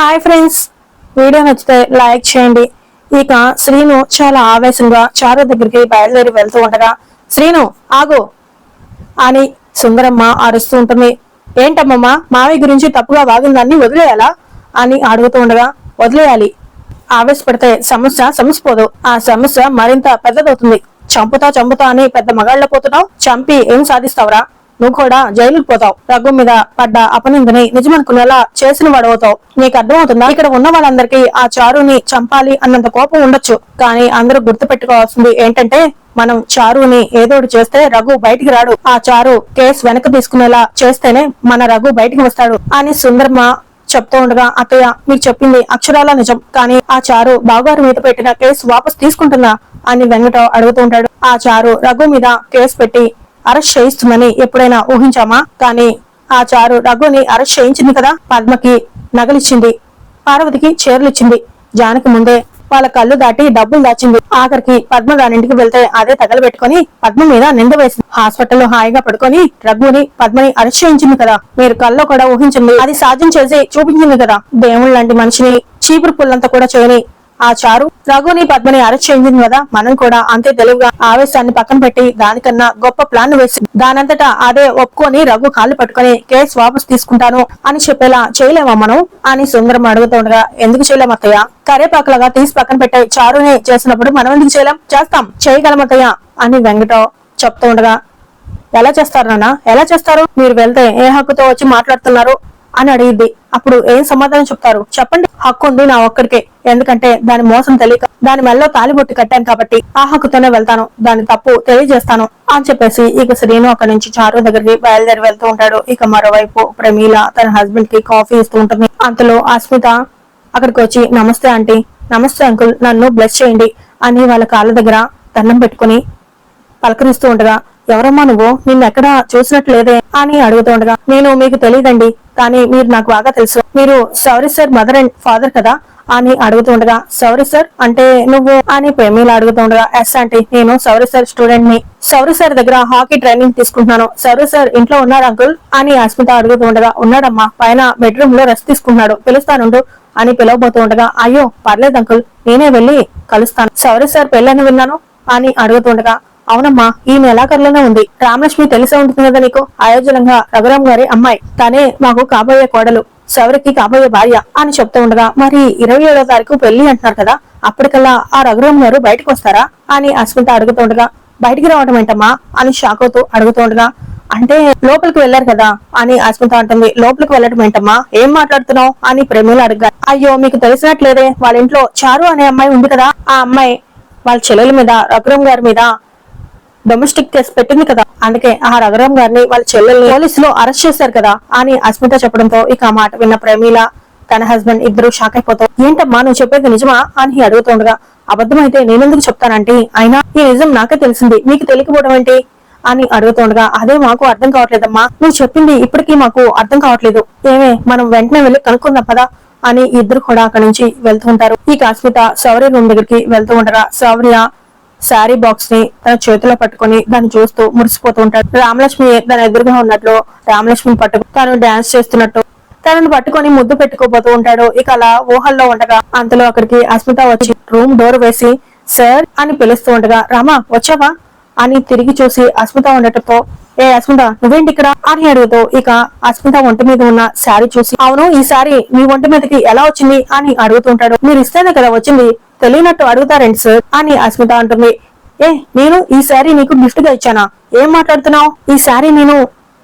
Hi friends video నచ్చితే like చేయండి. ఇక శ్రీను చాలా ఆవేశంగా చారు దగ్గరికి బయలుదేరి వెళ్తూ ఉండగా శ్రీను ఆగు! అని సుందరమ్మ అరుస్తూ ఉంటుంది. ఏంటమ్మమ్మ మావి గురించి తప్పుగా వాగిందాన్ని వదిలేయాలా? అని అడుగుతూ ఉండగా వదిలేయాలి. ఆవేశపడితే సమస్య సమసిపోదు. ఆ సమస్య మరింత పెద్దదవుతుంది. చంపుతా చంపుతా అని పెద్ద మగాళ్ళ పోతున్నావు. చంపి ఏం సాధిస్తావురా? నువ్వు కూడా జైలుకు పోతావు. రఘు మీద పడ్డ అపనిందని నిజమనుకునేలా చేసిన వాడవుతావు. నీకు అర్థమవుతుందా? ఇక్కడ ఉన్న వాళ్ళందరికీ ఆ చారుని చంపాలి అన్నంత కోపం ఉండొచ్చు. కానీ అందరూ గుర్తు పెట్టుకోవాల్సింది ఏంటంటే మనం చారుని ఏదోటి చేస్తే రఘు బయటికి రాడు. ఆ చారు కేసు వెనక తీసుకునేలా చేస్తేనే మన రఘు బయటికి వస్తాడు అని సుందరమ్మ చెప్తూ ఉండగా అత్తయ్య మీకు చెప్పింది అక్షరాల నిజం. కానీ ఆ చారు బావగారి మీద పెట్టిన కేసు వాపస్ తీసుకుంటుందా అని వెంకట అడుగుతూ ఉంటాడు. ఆ చారు రఘు మీద కేసు పెట్టి అరెస్ట్ చేయిస్తుందని ఎప్పుడైనా ఊహించామా? కానీ ఆ చారు రఘుని అరెస్ట్ చేయించింది కదా? పద్మకి నగలిచ్చింది. పార్వతికి చీరలిచ్చింది. జానకి ముందే వాళ్ళ కళ్ళు దాటి డబ్బులు దాచింది. ఆఖరికి పద్మ దానింటికి వెళ్తే అదే తగలబెట్టుకుని పద్మ మీద నింద వేసింది. హాస్పిటల్లో హాయిగా పడుకొని రఘుని పద్మని అరెస్ట్ చేయించింది కదా? మీరు కల్లో కూడా ఊహించింది. అది సాధ్యం చేసి చూపించింది కదా? దేవుళ్ళ లాంటి మనిషిని చీపురు పుల్లంతా కూడా చేయని ఆ చారు రఘుని పద్మని అరెస్ట్ చేయించింది కదా మనం కూడా అంతే తెలివిగా ఆవేశాన్ని పక్కన పెట్టి దానికన్నా గొప్ప ప్లాన్ వేసి దానంతటా అదే ఒప్పుకొని రఘు కాళ్ళు పట్టుకొని కేసు వాపస్ తీసుకుంటాను అని చెప్పేలా చేయలేమా మనం? అని సుందరం అడుగుతుండగా ఎందుకు చేయలేం అత్తయ్య? కరేపాకలాగా తీసి పక్కన పెట్టే చారుని చేసినప్పుడు మనం ఎందుకు చేయలేం? చేస్తాం. చేయగలం అత్తయ్య. అని వెంకట చెప్తూ ఉండగా ఎలా చేస్తారు నాన్న? ఎలా చేస్తారు? మీరు వెళ్తే ఏ హక్కుతో వచ్చి మాట్లాడుతున్నారు? అని అడిగిద్ది అప్పుడు ఏం సమాధానం చెప్తారు? చెప్పండి. హక్కు ఉంది నా ఒక్కడికే. ఎందుకంటే దాని మోసం తెలియక దాని మెల్లో తాలిబొట్టు కట్టాను కాబట్టి ఆ హక్కుతోనే వెళ్తాను. దాని తప్పు తెలియజేస్తాను అని చెప్పేసి ఇక శ్రీను అక్కడి నుంచి చారు దగ్గరికి బయలుదేరి వెళ్తూ ఉంటాడు. ఇక మరోవైపు ప్రమీల తన హస్బెండ్కి కాఫీ ఇస్తూ ఉంటుంది. అంతలో అస్మిత అక్కడికి వచ్చి నమస్తే ఆంటీ. నమస్తే అంకుల్ నన్ను బ్లెస్ చేయండి అని వాళ్ళ కాళ్ళ దగ్గర దండం పెట్టుకుని పలకరిస్తూ ఉండగా ఎవరమ్మా నువ్వు? నిన్న ఎక్కడ చూసినట్లేదే అని అడుగుతుండగా నేను మీకు తెలియదండి కానీ మీరు నాకు బాగా తెలుసు. మీరు సౌరి సార్ మదర్ అండ్ ఫాదర్ కదా అని అడుగుతుండగా సౌరి సార్ అంటే నువ్వు అని ప్రేమీలు అడుగుతుండగా ఎస్ అంటే నేను సౌరి సార్ స్టూడెంట్ని సౌరి సార్ దగ్గర హాకీ ట్రైనింగ్ తీసుకుంటున్నాను. సౌరి సార్ ఇంట్లో ఉన్నారు అంకుల్? అని అస్మిత అడుగుతుండగా ఉన్నాడమ్మా పైన బెడ్రూమ్లో రెస్ట్ తీసుకుంటున్నాడు. పిలుస్తానుండు అని పిలవబోతుండగా అయ్యో పర్లేదు అంకుల్ నేనే వెళ్ళి కలుస్తాను. సౌరి సార్ పెళ్ళని విన్నాను అని అడుగుతుండగా అవునమ్మా ఈ నెలాఖరులోనే ఉంది? రామలక్ష్మి తెలిసే ఉంటుంది కదా నీకు? ఆయోజనంగా రఘురామ్ గారి అమ్మాయి. తనే మాకు కాబోయే కోడలు శౌరికి కాబోయే భార్య అని చెప్తూ ఉండగా మరి ఇరవై ఏడో తారీఖు పెళ్ళి అంటున్నారు కదా అప్పటికల్లా ఆ రఘురామ్ గారు బయటకు వస్తారా అని అస్మిత అడుగుతుండగా బయటికి రావడం ఏంటమ్మా? అని షాక్ అవుతూ అడుగుతుండగా అంటే లోపలికి వెళ్ళారు కదా అని అస్మిత అంటుంది. లోపలికి వెళ్ళటం ఏంటమ్మా? ఏం మాట్లాడుతున్నావు? అని ప్రేమిలు అడగా అయ్యో మీకు తెలిసినట్లేదే వాళ్ళ ఇంట్లో చారు అనే అమ్మాయి ఉంది కదా ఆ అమ్మాయి వాళ్ళ చెల్లెల మీద రఘురామ్ గారి మీద డొమెస్టిక్ కేసు పెట్టింది కదా. అందుకే ఆ రఘురామ్ గారిని వాళ్ళ చెల్లెల్ని పోలీసులు అరెస్ట్ చేశారు కదా అని అస్మిత చెప్పడంతో ఇక ఆ మాట విన్న ప్రమీల తన హస్బెండ్ ఇద్దరు షాక్ అయిపోతాం ఏంటమ్మా నువ్వు చెప్పేది నిజమా అని అడుగుతుండగా అబద్ధమైతే నేనెందుకు చెప్తానంటే? అయినా ఈ నిజం నాకే తెలిసింది. మీకు తెలియకపోవడం ఏంటి? అని అడుగుతుండగా అదే మాకు అర్థం కావట్లేదమ్మా. నువ్వు చెప్పింది ఇప్పటికీ మాకు అర్థం కావట్లేదు. ఏమే మనం వెంటనే వెళ్ళి కనుక్కుందాం పదా? అని ఇద్దరు కూడా అక్కడి నుంచి వెళ్తూ ఉంటారు. ఈ కాస్మిత సౌర్య రూమ్ దగ్గరికి వెళ్తూ ఉండగా సౌర్య శారీ బాక్స్ని తన చేతిలో పట్టుకొని దాన్ని చూస్తూ మురిసిపోతూ ఉంటాడు. రామలక్ష్మి తన ఎదురుగా ఉన్నట్లు రామలక్ష్మిని పట్టుకు తను డాన్స్ చేస్తున్నట్టు. తనను పట్టుకొని ముద్దు పెట్టుకోబోతూ ఉంటాడు. ఇక అలా ఊహల్లో ఉండగా అంతలో అక్కడికి అస్మిత వచ్చి రూమ్ డోర్ వేసి సార్ అని పిలుస్తూ ఉండగా రామా వచ్చావా? అని తిరిగి చూసి అస్మిత ఉండటంతో ఏ అస్మిత నువ్వేంటి ఇక్కడ? అని అడుగుతూ ఇక అస్మిత ఒంటి మీద ఉన్న శారీ చూసి అవును ఈ శారీ మీ ఒంటి మీదకి ఎలా వచ్చింది? అని అడుగుతుంటాడు మీరు ఇస్తేనే కదా వచ్చింది. తెలియనట్టు అడుగుతారండి సార్ అని అస్మిత అంటుంది. ఏ నేను ఈ శారీ నీకు గిఫ్ట్గా ఇచ్చానా? ఏం మాట్లాడుతున్నావు? ఈ శారీ నేను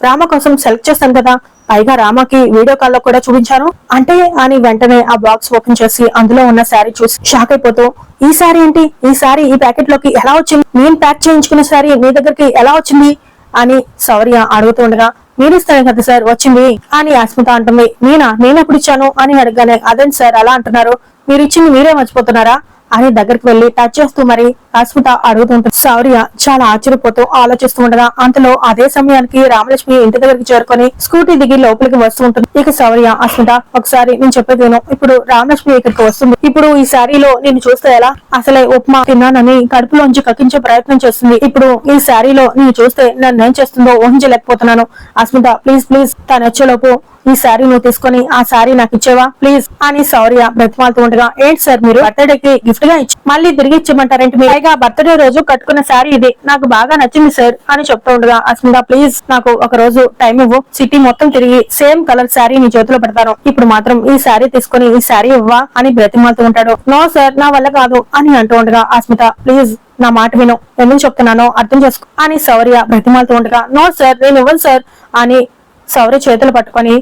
రామ కోసం సెలెక్ట్ చేస్తాను కదా. పైగా రామకి వీడియో కాల్లో కూడా చూపించాను. అంటే అని వెంటనే ఆ బాక్స్ ఓపెన్ చేసి అందులో ఉన్న శారీ చూసి షాక్ అయిపోతూ ఈ శారీ ఏంటి? ఈ శారీ ఈ ప్యాకెట్లోకి ఎలా వచ్చింది? నేను ప్యాక్ చేయించుకున్న శారీ మీ దగ్గరికి ఎలా వచ్చింది? అని శౌర్య అడుగుతుండగా మీరు కదా సార్ వచ్చింది అని అస్మిత అంటుంది. నేనా నేను ఎప్పుడు ఇచ్చాను? అని అడగగానే అదేంటి సార్ అలా అంటున్నారు. మీరు ఇచ్చింది మీరే మర్చిపోతున్నారా? అని దగ్గరికి వెళ్ళి టచ్ చేస్తూ మరి అస్మిత అడుగుతుంటుంది శౌర్య చాలా ఆశ్చర్యపోతూ ఆలోచిస్తూ ఉండగా అంతలో అదే సమయానికి రామలక్ష్మి ఇంటి దగ్గరికి చేరుకొని స్కూటీ దిగి లోపలికి వస్తూ ఉంటుంది. ఇక శౌర్య అస్మిత ఒకసారి నేను చెప్పేది ఇప్పుడు రామలక్ష్మి ఇక్కడికి వస్తుంది. ఇప్పుడు ఈ శారీలో నేను చూస్తే ఎలా? అసలే ఉప్మా తిన్నానని కడుపులోంచి కక్కించే ప్రయత్నం చేస్తుంది. ఇప్పుడు ఈ శారీలో నేను చూస్తే నన్ను ఏం చేస్తుందో ఊహించలేకపోతున్నాను. అస్మిత ప్లీజ్ ప్లీజ్ తను వచ్చేలోపు ఈ శారీ నువ్వు తీసుకొని ఆ శారీ నాకు ఇచ్చేవా? ప్లీజ్ అని సౌర్య బ్రతిమాలుతూ ఉండగా ఏంటి సార్ మీరు? బర్త్డేకి గిఫ్ట్గా ఇచ్చి మళ్ళీ తిరిగి ఇచ్చమంటారేంటి మీరు? పైగా బర్త్డే రోజు కట్టుకున్న శారీ ఇది. నాకు బాగా నచ్చింది సార్ అని చెప్తూ ఉండగా అస్మిత ప్లీజ్ నాకు ఒక రోజు టైం ఇవ్వు. సిటీ మొత్తం తిరిగి సేమ్ కలర్ శారీ నీ చేతిలో పెడతాను. ఇప్పుడు మాత్రం ఈ శారీ తీసుకొని ఈ శారీ ఇవ్వా అని బ్రతిమాలుతూ ఉంటాడు. నో సార్ నా వల్ల కాదు అని అంటూ ఉండగా అస్మిత ప్లీజ్ నా మాట విను. ఎందుకు చెప్తున్నానో అర్థం చేసుకో అని సౌర్య బ్రతిమాలుతూ ఉండగా నో సార్ నేను ఇవ్వను సార్ అని సౌరి చేతులు పట్టుకొని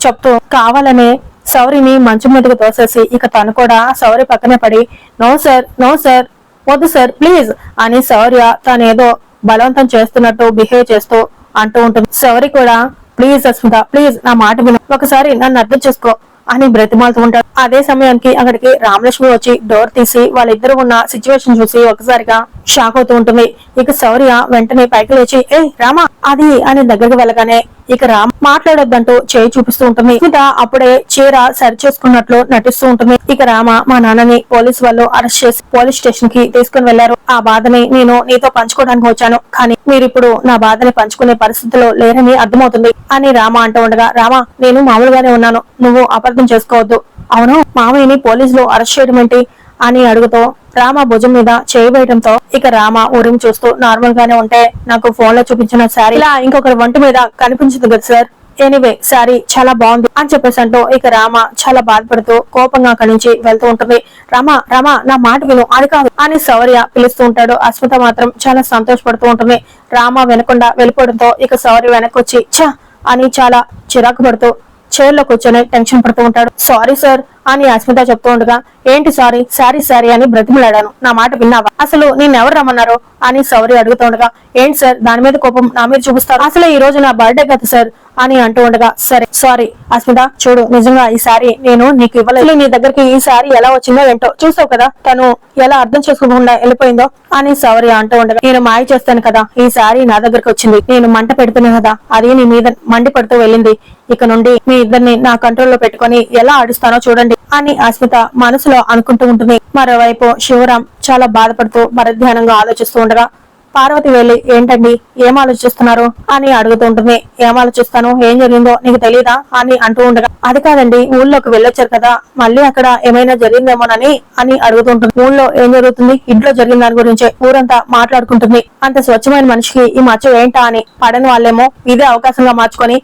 చెప్తూ కావాలనే సౌరిని మంచం మీదకు తోసేసి ఇక తను కూడా సౌరి పక్కనే పడి నో సార్ నో సార్ వద్దు సార్ ప్లీజ్ అని శౌర్య తనేదో బలవంతం చేస్తున్నట్టు బిహేవ్ చేస్తూ అంటూ ఉంటుంది. శౌరి కూడా ప్లీజ్ అస్మిత ప్లీజ్ నా మాట విను. ఒకసారి నన్ను అర్థం చేసుకో అని బ్రతిమాలుతూ ఉంటాడు. అదే సమయానికి అక్కడికి రామలక్ష్మి వచ్చి డోర్ తీసి వాళ్ళిద్దరు ఉన్న సిచ్యువేషన్ చూసి ఒకసారిగా షాక్ అవుతూ ఉంటుంది. ఇక శౌర్య వెంటనే పైకి లేచి ఏ రామా అది అని దగ్గరకు వెళ్ళగానే ఇక రామ్ మాట్లాడొద్దంటూ చేయి చూపిస్తూ ఉంటుంది. ఇక అప్పుడే చీర సరి చేసుకున్నట్లు నటిస్తూ ఉంటుంది. ఇక రామ మా నాన్నని పోలీస్ వాళ్ళు అరెస్ట్ చేసి పోలీస్ స్టేషన్కి తీసుకుని వెళ్ళారు ఆ బాధని నేను నీతో పంచుకోవడానికి వచ్చాను. కానీ మీరిప్పుడు నా బాధని పంచుకునే పరిస్థితిలో లేరని అర్థమవుతుంది అని రామ అంటూ ఉండగా రామ నేను మామూలుగానే ఉన్నాను. నువ్వు అపార్థం చేసుకోవద్దు. అవును మామయ్యని పోలీసులు అరెస్ట్ చేయడం ఏంటి? అని అడుగుతూ రామ భుజం మీద చేయి వేయడంతో ఇక రామ ఊరిని చూస్తూ నార్మల్ గానే ఉంటే నాకు ఫోన్లో చూపించిన శారీ ఇలా ఇంకొకరి వంట మీద కనిపించదు కదా సార్ ఎనీవే శారీ చాలా బాగుంది అని చెప్పేసి అంటూ ఇక రామ చాలా బాధపడుతూ కోపంగా అక్కడి నుంచి వెళ్తూ ఉంటుంది. రామ రామ నా మాట విను అది కాదు అని సౌర్య పిలుస్తూ ఉంటాడు. అస్మిత మాత్రం చాలా సంతోషపడుతూ ఉంటుంది. రామ వెనకుండా వెళ్ళిపోవడంతో ఇక సౌర్య వెనక్కి చ అని చాలా చిరాకు పడుతూ చైర్లో కూర్చొని టెన్షన్ పడుతూ ఉంటాడు. సారీ సార్ అని అస్మిత చెప్తూ ఉండగా ఏంటి సారీ? సారీ సారీ అని బ్రతిమలాడాను. నా మాట విన్నావా? అసలు నేను ఎవరు రమ్మన్నారు? అని సౌరి అడుగుతూ ఉండగా ఏంటి సార్? దాని మీద కోపం నా మీద చూపిస్తారు? అసలు ఈ రోజు నా బర్త్డే కదా సార్ అని అంటూ ఉండగా సరే సారీ అస్మిత చూడు నిజంగా ఈ సారీ నేను నీకు ఇవ్వలేదు. నీ దగ్గరికి ఈ సారీ ఎలా వచ్చిందో ఏంటో చూసావు కదా? తను ఎలా అర్థం చేసుకోకుండా వెళ్ళిపోయిందో? అని సౌరి అంటూ ఉండగా నేను మాయ చేస్తాను కదా. ఈ సారీ నా దగ్గరికి వచ్చింది. నేను మంట పెడుతున్నా కదా. అది నీ మీద మండి పడుతూ వెళ్ళింది. ఇక నుండి మీ ఇద్దరిని నా కంట్రోల్లో పెట్టుకొని ఎలా ఆడుస్తానో చూడండి. అని అస్మిత మనసులో అనుకుంటూ ఉంటుంది. మరోవైపు శివరాం చాలా బాధపడుతూ మరధ్యానంగా ఆలోచిస్తూ ఉండగా పార్వతి వెళ్ళి ఏంటండి? ఏం ఆలోచిస్తున్నారు? అని అడుగుతూ ఉంటుంది. ఏం ఆలోచిస్తాను? ఏం జరిగిందో నీకు తెలియదా అని అంటూ ఉండగా అది కాదండి ఊళ్ళోకి వెళ్ళొచ్చారు కదా. మళ్ళీ అక్కడ ఏమైనా జరిగిందేమోనని అని అడుగుతూ ఉంటుంది. ఊళ్ళో ఏం జరుగుతుంది? ఇంట్లో జరిగిన దాని గురించే ఊరంతా మాట్లాడుకుంటుంది. అంత స్వచ్ఛమైన మనిషికి ఈ మచ్చ ఏంటా అని పడని వాళ్ళేమో ఇదే అవకాశంగా మార్చుకొని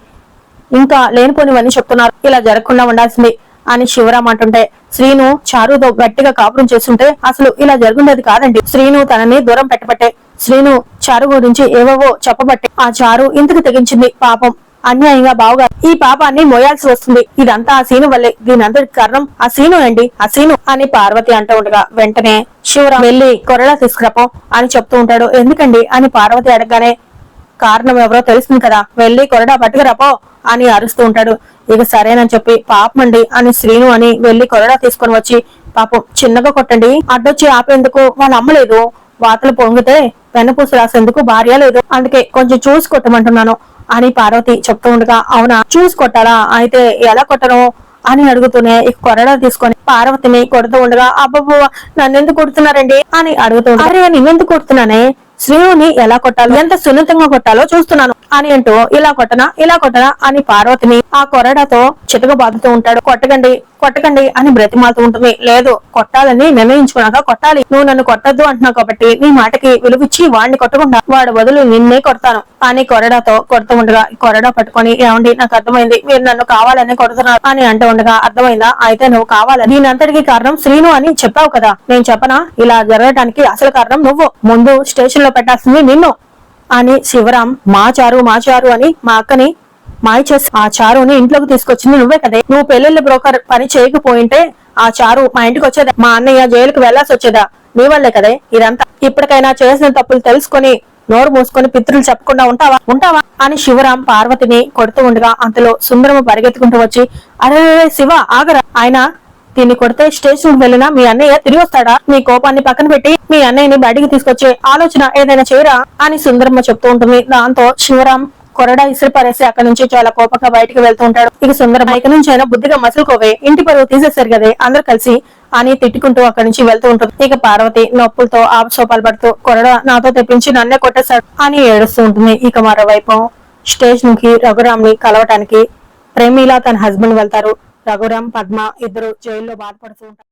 ఇంకా లేనిపోనివన్నీ చెప్తున్నారు. ఇలా జరగకుండా ఉండాల్సింది. అని శివరామ్ అంటుంటే శ్రీను చారుతో గట్టిగా కాపురం చేస్తుంటే అసలు ఇలా జరుగుండేది కాదండి. శ్రీను తనని దూరం పెట్టబట్టే శ్రీను చారు గురించి ఏవేవో చెప్పబట్టే ఆ చారు ఇంతకు తెగించింది పాపం. అన్యాయంగా బావుగా ఈ పాపాన్ని మోయాల్సి వస్తుంది. ఇదంతా ఆ సీను వల్లే. దీని కారణం ఆ సీను అండి. ఆ సీను అని పార్వతి అంటూ ఉండగా వెంటనే శివరాం వెళ్ళి కొరడా తీసుకురాపో అని చెప్తూ ఉంటాడు. ఎందుకండి? అని పార్వతి అడగగానే కారణం ఎవరో తెలుస్తుంది కదా. వెళ్ళి కొరడా పట్టుకురాపో అని అరుస్తూ ఉంటాడు. ఇక సరేనని చెప్పి పాపమండి అని శ్రీను అని వెళ్ళి కొరడా తీసుకొని వచ్చి పాపం చిన్నగా కొట్టండి. అడ్డొచ్చి ఆపేందుకు వాళ్ళ అమ్మలేదు వాతలు పొంగితే వెన్నపూస రాసేందుకు భార్య లేదు. అందుకే కొంచెం చూసి కొట్టమంటున్నాను అని పార్వతి చెప్తూ ఉండగా అవునా? చూసి కొట్టాలా? అయితే ఎలా కొట్టను? అని అడుగుతూనే ఇక కొరడా తీసుకొని పార్వతిని కొడుతూ ఉండగా అబ్బబ్బో నన్నెందుకు కొడుతున్నారండి? అని అడుగుతూ అరే ఎందుకు కొడుతున్నానే? శ్రీవుని ఎలా కొట్టాలో ఎంత సున్నితంగా కొట్టాలో చూస్తున్నాను. అని అంటూ ఇలా కొట్టనా ఇలా కొట్టనా అని పార్వతిని ఆ కొరడాతో చితక బాదుతూ ఉంటాడు. కొట్టకండి కొట్టకండి అని బ్రతిమాలుతూ ఉంటుంది. లేదు కొట్టాలని నిర్ణయించుకున్నాక కొట్టాలి. నువ్వు నన్ను కొట్టద్దు అంటున్నావు కాబట్టి నీ మాటకి విలువిచ్చి వాడిని కొట్టకుండా వాడు బదులు నిన్నే కొడతాను. అని కొరడాతో కొడుతూ ఉండగా కొరడా పట్టుకొని ఏమండి? నాకు అర్థమైంది. మీరు నన్ను కావాలని కొడుతున్నారు అని అంటూ ఉండగా అర్థమైందా? అయితే నువ్వు కావాలని. దీనంతటికి కారణం శ్రీను అని చెప్పావు కదా. నేను చెప్పనా? ఇలా జరగడానికి అసలు కారణం నువ్వు. ముందు స్టేషన్లో పెట్టాల్సింది నిన్ను అని శివరాం మా చారు మా చారు అని మా అక్కని మాయ చేసి ఆ చారుని ఇంట్లోకి తీసుకొచ్చింది నువ్వే కదే. నువ్వు పెళ్ళిళ్ళ బ్రోకర్ పని చేయకపోయింటే ఆ చారు మా ఇంటికి వచ్చేదా? మా అన్నయ్య జైలుకు వెళ్ళాల్సి వచ్చేదా? నీ వల్లే కదే ఇదంతా. ఇప్పటికైనా చేసిన తప్పులు తెలుసుకొని నోరు మూసుకొని పితృలు చెప్పకుండా ఉంటావా? ఉంటావా? అని శివరాం పార్వతిని కొడుతూ ఉండగా అంతలో సుందరము పరిగెత్తుకుంటూ వచ్చి అరే శివ ఆగరా. ఆయన దీన్ని కొడితే స్టేషన్ వెళ్ళినా మీ అన్నయ్య తిరిగి వస్తాడా? మీ కోపాన్ని పక్కన పెట్టి మీ అన్నయ్యని బయటికి తీసుకొచ్చే ఆలోచన ఏదైనా చేయరా? అని సుందరమ్మ చెప్తూ ఉంటుంది. దాంతో శివరాం కొరడా ఇసురు పరేసి అక్కడి నుంచి చాలా కోపంగా బయటకు వెళ్తూ ఉంటాడు. ఇక సుందరం ఇక నుంచి అయినా బుద్ధిగా మసులుకోవే ఇంటి పరువు తీసేశారు కదే. అందరు కలిసి అని తిట్టుకుంటూ అక్కడి నుంచి వెళ్తూ ఉంటుంది ఇక పార్వతి నొప్పులతో ఆపసోపాలు పడుతూ కొరడ నాతో తెప్పించి నన్నే కొట్టేశాడు అని ఏడుస్తూ ఉంటుంది. ఇక మరోవైపు స్టేషన్కి రఘురామ్ని కలవటానికి ప్రేమిలా తన హస్బెండ్ వెళ్తారు. రఘురామ్ పద్మ ఇద్దరు జైల్లో బాధపడుతూ ఉంటారు.